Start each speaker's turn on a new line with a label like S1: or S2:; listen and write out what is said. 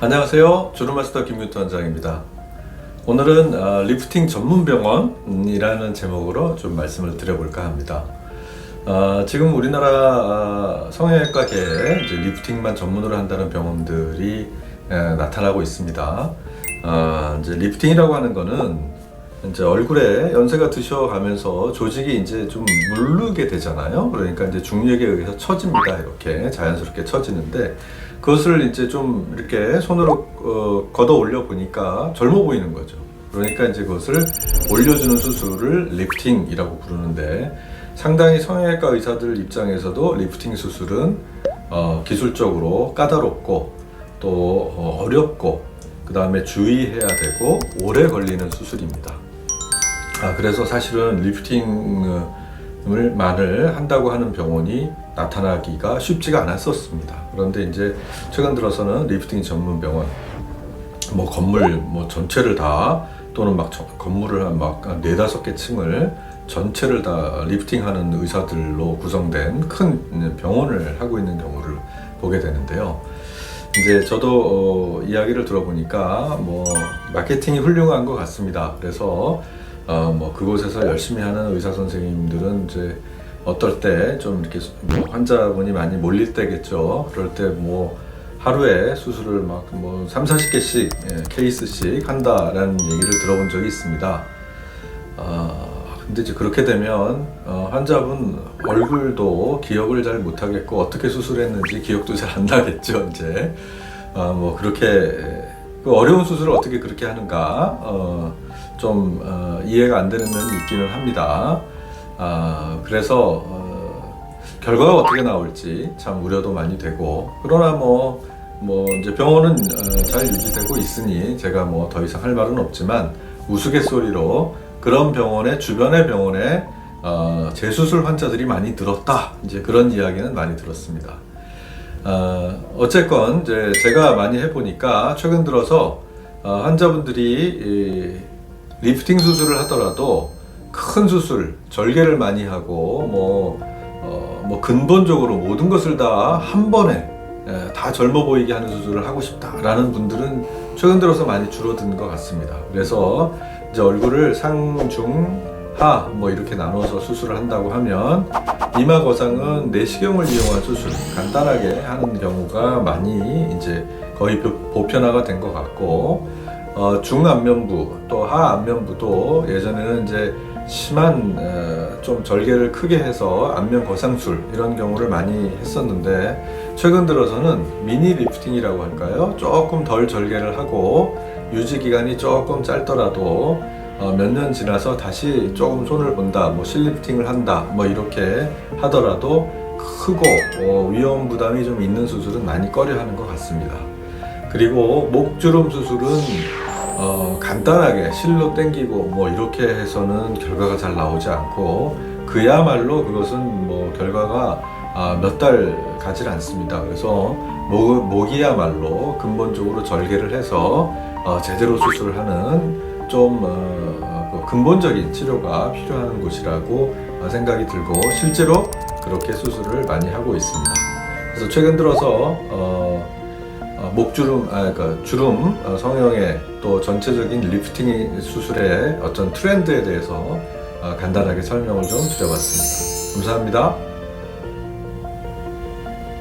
S1: 안녕하세요. 주루마스터 김유태 원장입니다. 오늘은 어, 리프팅 전문 병원이라는 제목으로 좀 말씀을 드려볼까 합니다. 어, 지금 우리나라 어, 성형외과계에 리프팅만 전문으로 한다는 병원들이 에, 나타나고 있습니다. 어, 이제 리프팅이라고 하는 거는 이제 얼굴에 연세가 드셔가면서 조직이 이제 좀 물르게 되잖아요. 그러니까 이제 중력에 의해서 처집니다. 이렇게 자연스럽게 처지는데 그것을 이제 좀 이렇게 손으로 어, 걷어 올려 보니까 젊어 보이는 거죠. 그러니까 이제 그것을 올려주는 수술을 리프팅이라고 부르는데 상당히 성형외과 의사들 입장에서도 리프팅 수술은 어, 기술적으로 까다롭고 또 어, 어렵고 그 다음에 주의해야 되고 오래 걸리는 수술입니다. 아, 그래서 사실은 리프팅을 만을 한다고 하는 병원이 나타나기가 쉽지가 않았었습니다. 그런데 이제 최근 들어서는 리프팅 전문 병원, 뭐 건물 뭐 전체를 다 또는 막 저- 건물을 한 막 네다섯 개 층을 전체를 다 리프팅하는 의사들로 구성된 큰 병원을 하고 있는 경우를 보게 되는데요. 이제 저도 어, 이야기를 들어보니까 뭐 마케팅이 훌륭한 것 같습니다. 그래서 어, 뭐 그곳에서 열심히 하는 의사 선생님들은 이제 어떨 때 좀 이렇게 뭐 환자분이 많이 몰릴 때겠죠. 그럴 때 뭐 하루에 수술을 막 뭐 3, 40개씩 예, 케이스씩 한다라는 얘기를 들어본 적이 있습니다. 아, 근데 이제 그렇게 되면 어, 환자분 얼굴도 기억을 잘 못하겠고 어떻게 수술했는지 기억도 잘 안 나겠죠 이제 아, 뭐 그렇게 그 어려운 수술을 어떻게 그렇게 하는가 어, 좀 어, 이해가 안 되는 면이 있기는 합니다. 아, 그래서 어, 결과가 어떻게 나올지 참 우려도 많이 되고 그러나 뭐, 뭐 이제 병원은 어, 잘 유지되고 있으니 제가 뭐 더 이상 할 말은 없지만 우스갯소리로 그런 병원에 주변의 병원에 어, 재수술 환자들이 많이 늘었다 이제 그런 이야기는 많이 들었습니다. 어, 어쨌건 이제 제가 많이 해보니까 최근 들어서 어, 환자분들이 이 리프팅 수술을 하더라도 큰 수술, 절개를 많이 하고 뭐, 어, 뭐 근본적으로 모든 것을 다 한 번에 에, 다 젊어 보이게 하는 수술을 하고 싶다라는 분들은 최근 들어서 많이 줄어든 것 같습니다. 그래서 이제 얼굴을 상, 중, 하 뭐 이렇게 나눠서 수술을 한다고 하면 이마 거상은 내시경을 이용한 수술 간단하게 하는 경우가 많이 이제 거의 보- 보편화가 된 것 같고 어, 중안면부 또 하안면부도 예전에는 이제 심한 어, 좀 절개를 크게 해서 안면 거상술 이런 경우를 많이 했었는데 최근 들어서는 미니 리프팅이라고 할까요? 조금 덜 절개를 하고 유지 기간이 조금 짧더라도 어, 몇 년 지나서 다시 조금 손을 본다, 뭐 실리프팅을 한다, 뭐 이렇게 하더라도 크고 어, 위험 부담이 좀 있는 수술은 많이 꺼려하는 것 같습니다. 그리고 목주름 수술은 어, 간단하게 실로 당기고 뭐 이렇게 해서는 결과가 잘 나오지 않고 그야말로 그것은 뭐 결과가 아, 몇달 가질 않습니다. 그래서 목, 목이야말로 근본적으로 절개를 해서 어, 제대로 수술을 하는 좀 어, 그 근본적인 치료가 필요한 곳이라고 어, 생각이 들고 실제로 그렇게 수술을 많이 하고 있습니다. 그래서 최근 들어서 어, 어, 목주름, 아, 그러니까 주름 어, 성형의 또 전체적인 리프팅 수술의 어떤 트렌드에 대해서 어, 간단하게 설명을 좀 드려봤습니다. 감사합니다.